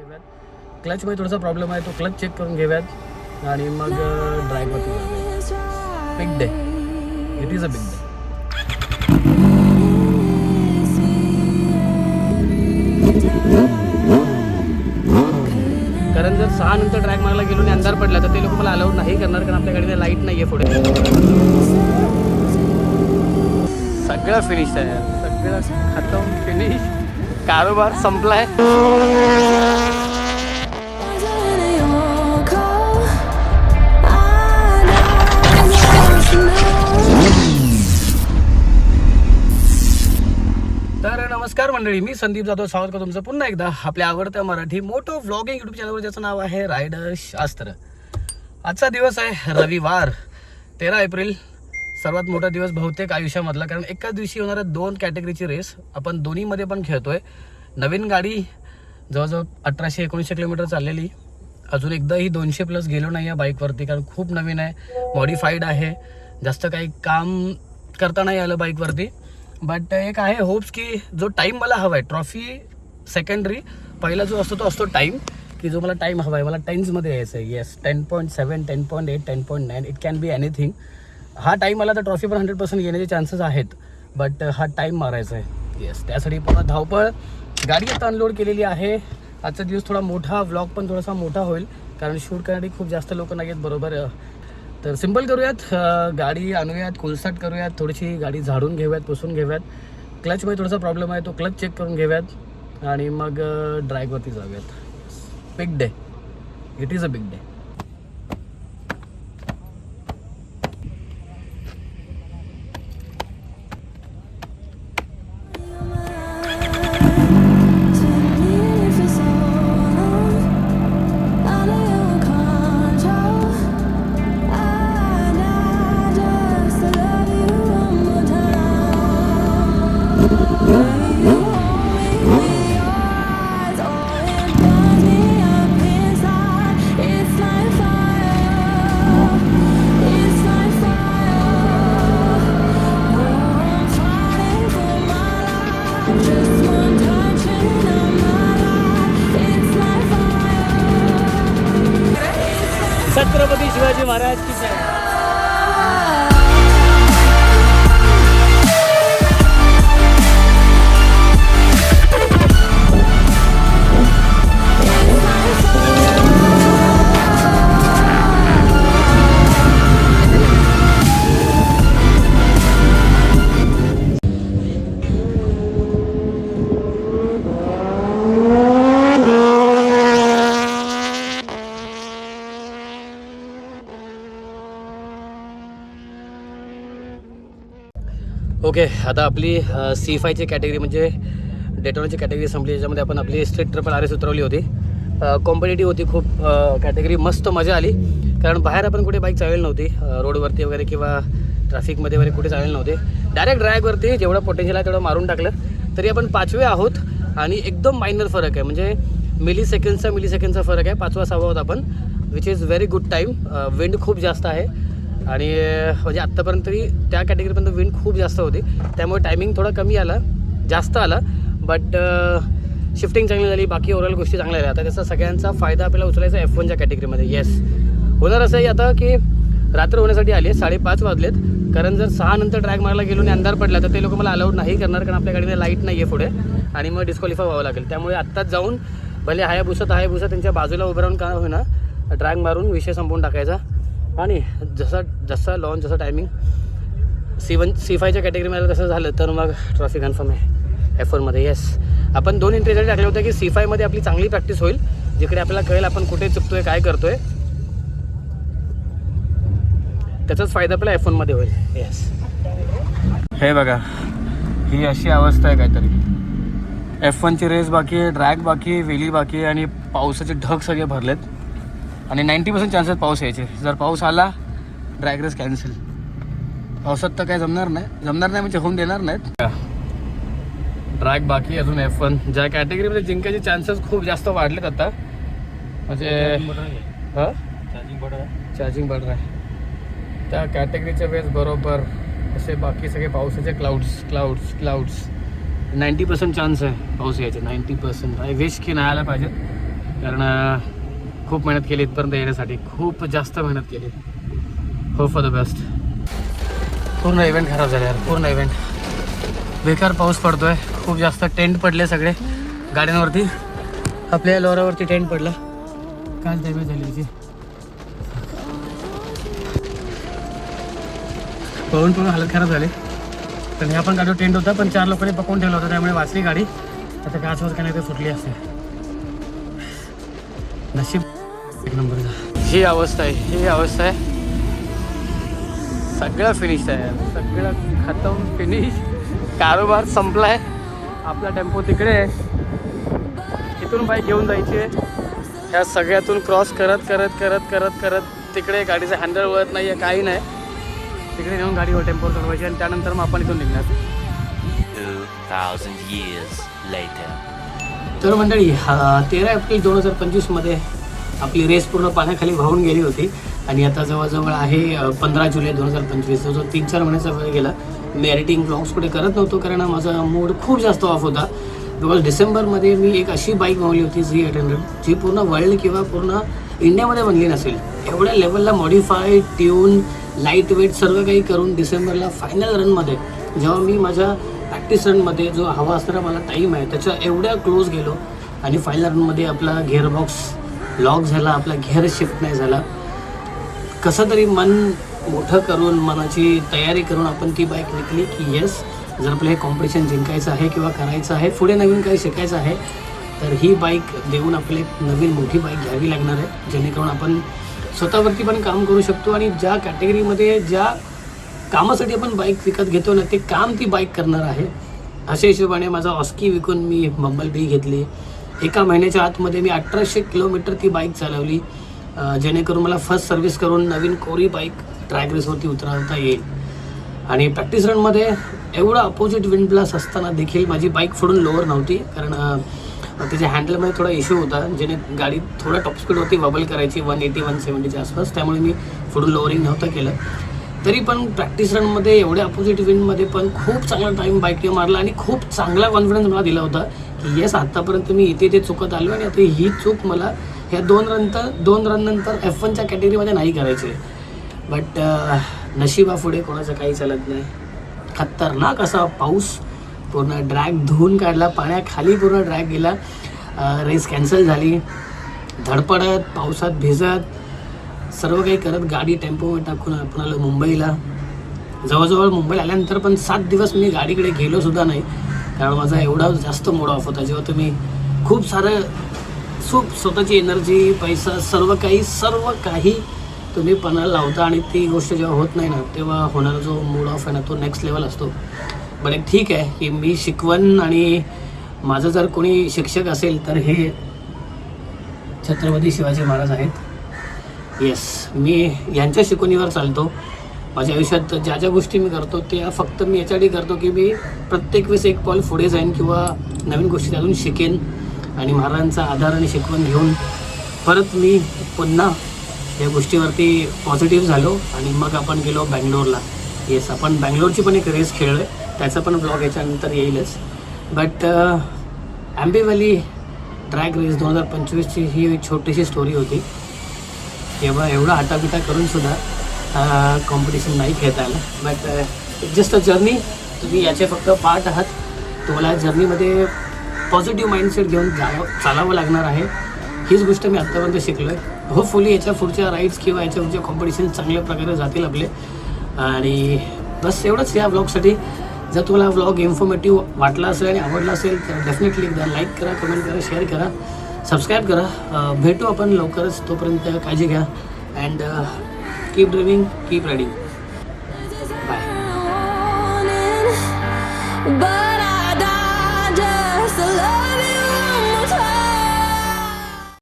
घेऊयात. क्लचमध्ये थोडासा प्रॉब्लेम आहे तो क्लच चेक करून घेऊयात. आणि मग जाऊयात big day it is a big day कारण जर सहा नंतर ट्रॅक मारला गेलो आणि अंधार पडला तर ते लोक मला अलाउड नाही करणार कारण आपल्या गाडीला लाइट नाही आहे पुढे. सगळं फिनिश आहे. सगळं खतम फिनिश कारोबार संपलाय. तर नमस्कार मंडळी मी संदीप जाधव स्वागत करतो तुमचं पुन्हा एकदा आपल्या आवडत्या मराठी मोटो व्लॉगिंग युट्यूब चॅनलवर ज्याचं नाव आहे रायडर शास्त्र. आजचा दिवस आहे रविवार तेरा एप्रिल सर्वात मोठा दिवस बहुतेक आयुष्यामधला कारण एकाच दिवशी होणाऱ्या दोन कॅटेगरीची रेस आपण दोन्हीमध्ये पण खेळतोय. नवीन गाडी जवळजवळ अठराशे एकोणीसशे किलोमीटर चाललेली. अजून एकदाही दोनशे प्लस गेलो नाही या बाईकवरती कारण खूप नवीन आहे मॉडिफाईड आहे. जास्त काही काम करता नाही आलं बाईकवरती बट एक आहे होप्स की जो टाईम मला हवा आहे ट्रॉफी सेकंडरी पहिला जो असतो तो असतो टाईम की जो मला टाईम हवा आहे मला टेन्समध्ये यायचं आहे yes ten point seven ten point eight ten point nine it can be anything हा टाईम आला तर ट्रॉफी पण हंड्रेड पर्सेंट येण्याचे चान्सेस आहेत. बट uh, हा टाईम मारायचा आहे. येस त्यासाठी पुन्हा धावपळ. गाडी आता अनलोड केलेली आहे. आजचा दिवस थोडा मोठा व्लॉग पण थोडासा मोठा होईल. कारण शूट करण्यासाठी खूप जास्त लोक नाही आहेत बरोबर तर सिंपल करूयात. गाडी आणूयात कोलसाट करूयात. थोडीशी गाडी झाडून घेऊयात पुसून घेऊयात. क्लचमध्ये थोडासा प्रॉब्लेम आहे तो क्लच चेक करून घेऊयात. आणि मग ड्राईव्हवरती जाऊयात. Big day it is a big day Chhatrapati Shivaji okay आता आपली सी फायची कॅटेगरी म्हणजे डेटॉनची कॅटेगरी संपली ज्याच्यामध्ये आपण आपली स्ट्रीट ट्रिपल आर एस उतरवली होती. कॉम्पिटेटिव्ह होती खूप कॅटेगरी मस्त मजा आली. कारण बाहेर आपण कुठे बाईक चालवली नव्हती. रोडवरती वगैरे किंवा ट्रॅफिकमध्ये वगैरे कुठे चालवली नव्हती. डायरेक्ट ड्रायवरती जेवढं पोटेन्शियल आहे तेवढं मारून टाकलं. तरी आपण पाचवे आहोत आणि एकदम मायनर फरक आहे. म्हणजे मिली सेकंडचा मिली सेकंडचा फरक आहे. पाचवा सहावा आहोत आपण which is very good time wind खूप जास्त आहे. आणि म्हणजे आत्तापर्यंत तरी त्या कॅटेगरीपर्यंत विंड खूप जास्त होती. त्यामुळे टायमिंग थोडा कमी आला जास्त आला. बट शिफ्टिंग चांगली झाली बाकी ओव्हरऑल गोष्टी चांगल्या झाल्या. आता त्याचा सगळ्यांचा फायदा आपल्याला उचलायचा एफ वनच्या कॅटेगरीमध्ये येस होणार असंही आता की रात्र होण्यासाठी आली आहे साडेपाच वाजलेत. कारण जर सहा नंतर ट्रॅक मारायला गेलो आणि अंधार पडला तर ते लोक मला अलाउड नाही करणार कारण आपल्या गाडीला लाइट नाही आहे पुढे. आणि मग डिस्क्वालिफाय व्हावं लागेल. त्यामुळे आत्ताच जाऊन भले हायाभुसा तर त्यांच्या बाजूला उभं राहून का होईना ट्रॅक मारून विषय संपवून टाकायचा. आणि जसा जसा लॉन्च जसं टायमिंग सी वन सी फायच्या कॅटेगरीमध्ये तसं झालं तर मग ट्रॉफी कन्फर्म आहे. एफ फोरमध्ये येस आपण दोन इंटरेस्ट टाकले होते की सी फायमध्ये आपली चांगली प्रॅक्टिस होईल. जिकडे आपल्याला कळेल आपण कुठे चुकतोय काय करतोय. त्याचाच फायदा आपला एफ फोनमध्ये होईल. येस हे बघा ही अशी अवस्था आहे काहीतरी. एफ वनची रेस बाकी आहे ड्रॅग बाकी आहे वेली बाकी आहे आणि पावसाचे ढग सगळे भरलेत. आणि नाईंटी पर्सेंट चान्सेस पाऊस यायचे. जर पाऊस आला ड्रॅग रेस कॅन्सल पावसात तर काय जमणार नाही. जमणार नाही म्हणजे होऊन देणार नाहीत. ड्रॅग बाकी अजून एफ वन ज्या कॅटेगरीमध्ये जिंकायचे चान्सेस खूप जास्त वाढलेत आता. म्हणजे हां? चार्जिंग बड आहे. त्या कॅटेगरीच्या वेळेस बरोबर असे बाकी सगळे पावसाचे clouds clouds clouds ninety percent chance आहे पाऊस यायचे. नाईंटी पर्सेंट आय विश की नाही आला पाहिजे. कारण खूप मेहनत केली इथपर्यंत येण्यासाठी. खूप जास्त मेहनत केली. हो फॉर द बेस्ट पूर्ण इव्हेंट खराब झाला यार पूर्ण इव्हेंट बेकार पाऊस पडतोय. खूप जास्त टेंट पडले सगळे गाड्यांवरती. आपल्या लोरावरती टेंट पडला. काल डॅमेज झाली त्याची पळून पळून हालत खराब झाली. पण ह्या पण गाडीवर टेंट होता पण चार लोकांनी पकडून ठेवला होता त्यामुळे वाचली गाडी. आता काच वाच काय नाही ते फुटली असते. नशीब ही अवस्था आहे ही अवस्था आहे. सगळं फिनिश आहे. सगळं खतम फिनिश कारोबार संपलाय. आपला टेम्पो तिकडे आहे. इथून बाईक घेऊन जायची आहे. ह्या सगळ्यातून क्रॉस करत करत करत करत करत तिकडे गाडीचं हँडल वळत नाही आहे काही नाही. तिकडे नेऊन गाडीवर टेम्पोवर चढवायची आणि त्यानंतर मग आपण इथून निघणार. 2,000 years later. तर मंडळी हा तेरा एप्रिल दोन हजार पंचवीसमध्ये आपली रेस पूर्ण पाण्याखाली वाहून गेली होती. आणि आता जवळजवळ आहे पंधरा जुलै दोन हजार पंचवीस. जो तीन चार महिन्याचा वेळ गेला. मी एडिटिंग ब्लॉग्स कुठे करत नव्हतो कारण माझा मूड खूप जास्त ऑफ होता. बिकॉज डिसेंबरमध्ये मी एक अशी बाईक मावली होती झी एट हंड्रेड जी पूर्ण वर्ल्ड किंवा पूर्ण इंडियामध्ये बनली नसेल. एवढ्या लेवलला मॉडीफाय ट्यून लाइट वेट सर्व काही करून डिसेंबरला फायनल रनमध्ये जेव्हा मी माझ्या प्रॅक्टिस रनमध्ये जो हवा असणारा मला टाईम आहे त्याच्या एवढ्या क्लोज गेलो. आणि फायनल रनमध्ये आपला गिअरबॉक्स लॉक झाला आपला गिअर शिफ्ट नाही झाला. कसं तरी मन मोठं करून मनाची तयारी करून आपण ती बाईक विकली की येस जर आपलं हे कॉम्पिटिशन जिंकायचं आहे किंवा करायचं आहे पुढे नवीन काही शिकायचं आहे तर ही बाईक देऊन आपल्याला एक नवीन मोठी बाईक घ्यावी लागणार आहे जेणेकरून आपण स्वतःवरती पण काम करू शकतो आणि ज्या कॅटेगरीमध्ये ज्या कामासाठी आपण बाईक विकत घेतो ना ते काम ती बाईक करणार आहे. अशा हिशोबाने माझा ऑस्की विकून मी बंबल बी घेतली. एका महिन्याच्या आतमध्ये मी अठराशे किलोमीटर ती बाईक चालवली. जेणेकरून मला फर्स्ट सर्व्हिस करून नवीन कोरी बाईक ट्रॅक रेसवरती उतरवता येईल. आणि प्रॅक्टिस रनमध्ये एवढा अपोजिट विंड ब्लास्ट असताना देखील माझी बाईक फोडून लोअर नव्हती. कारण त्याच्या हँडलमध्ये थोडा इश्यू होता. जेणे गाडी थोडा टॉप स्पीड होती वबल करायची वन एटी वन सेवन्टीच्या आसपास. त्यामुळे मी फोडून लोअरिंग नव्हतं केलं. तरी पण प्रॅक्टिस रनमध्ये एवढ्या अपोजिट विंडमध्ये पण खूप चांगला टाईम बाईकने मारला आणि खूप चांगला कॉन्फिडन्स मला दिला होता. की येस आत्तापर्यंत मी इथे ते चुकत आलो आणि आता ही चूक मला ह्या दोन रनंतर दोन रन नंतर एफ वनच्या कॅटेगरीमध्ये नाही करायची बट नशिबापुढे कोणाचं काही चालत नाही. खतरनाक असा पाऊस पूर्ण ड्रॅग धुवून काढला पाण्याखाली पूर्ण ड्रॅग गेला. रेस कॅन्सल झाली. धडपडत पावसात भिजत सर्व काही करत गाडी टेम्पोवर टाकून आपण आलो मुंबईला. जवळजवळ मुंबईला आल्यानंतर पण सात दिवस मी गाडीकडे गेलो सुद्धा नाही. कारण माझा एवढा जास्त मूड ऑफ होता. जेव्हा तुम्ही खूप सारं खूप स्वतःची एनर्जी पैसा सर्व काही सर्व काही तुम्ही पणाला लावता आणि ती गोष्ट जेव्हा होत नाही ना तेव्हा होणारा जो मूड ऑफ आहे ना तो नेक्स्ट लेवल असतो. बट एक ठीक आहे की मी शिकवण आणि माझं जर कोणी शिक्षक असेल तर हे छत्रपती शिवाजी महाराज आहेत. येस मी यांच्या शिकवणीवर चालतो. माझ्या आयुष्यात ज्या ज्या गोष्टी मी करतो त्या फक्त मी याच्यासाठी करतो की मी प्रत्येक वेळेस एक पाऊल पुढे जाईन किंवा नवीन गोष्टी त्यातून शिकेन आणि महाराजांचा आधार आणि शिकवण घेऊन परत मी पुन्हा या गोष्टीवरती पॉझिटिव्ह झालो आणि मग आपण गेलो बँगलोरला. येस आपण बँगलोरची पण एक रेस खेळलो आहे त्याचा पण ब्लॉग याच्यानंतर येईलच. बट आंबे व्हॅली ट्रॅक रेस दोन हजार पंचवीसची ही एक छोटीशी स्टोरी होती. तेव्हा एवढा आटापिटा करून सुद्धा कॉम्पिटिशन नाही खेळता आलं. बट जस्ट अ जर्नी तुम्ही याचे फक्त पार्ट आहात. तुम्हाला जर्नीमध्ये पॉझिटिव्ह माइंडसेट घेऊन जावं चालावं लागणार आहे. हीच गोष्ट मी आत्तापर्यंत शिकलो आहे होपफुली याच्या पुढच्या राईड्स किंवा याच्या पुढच्या कॉम्पिटिशन चांगल्या प्रकारे जातील आपले. आणि बस एवढंच या ब्लॉगसाठी जर तुम्हाला ब्लॉग इन्फॉर्मेटिव्ह वाटला असेल आणि आवडला असेल तर डेफिनेटली एकदा लाईक करा कमेंट करा शेअर करा. सबस्क्राईब करा. भेटू आपण लवकरच. तोपर्यंत काळजी घ्या. And keep dreaming keep riding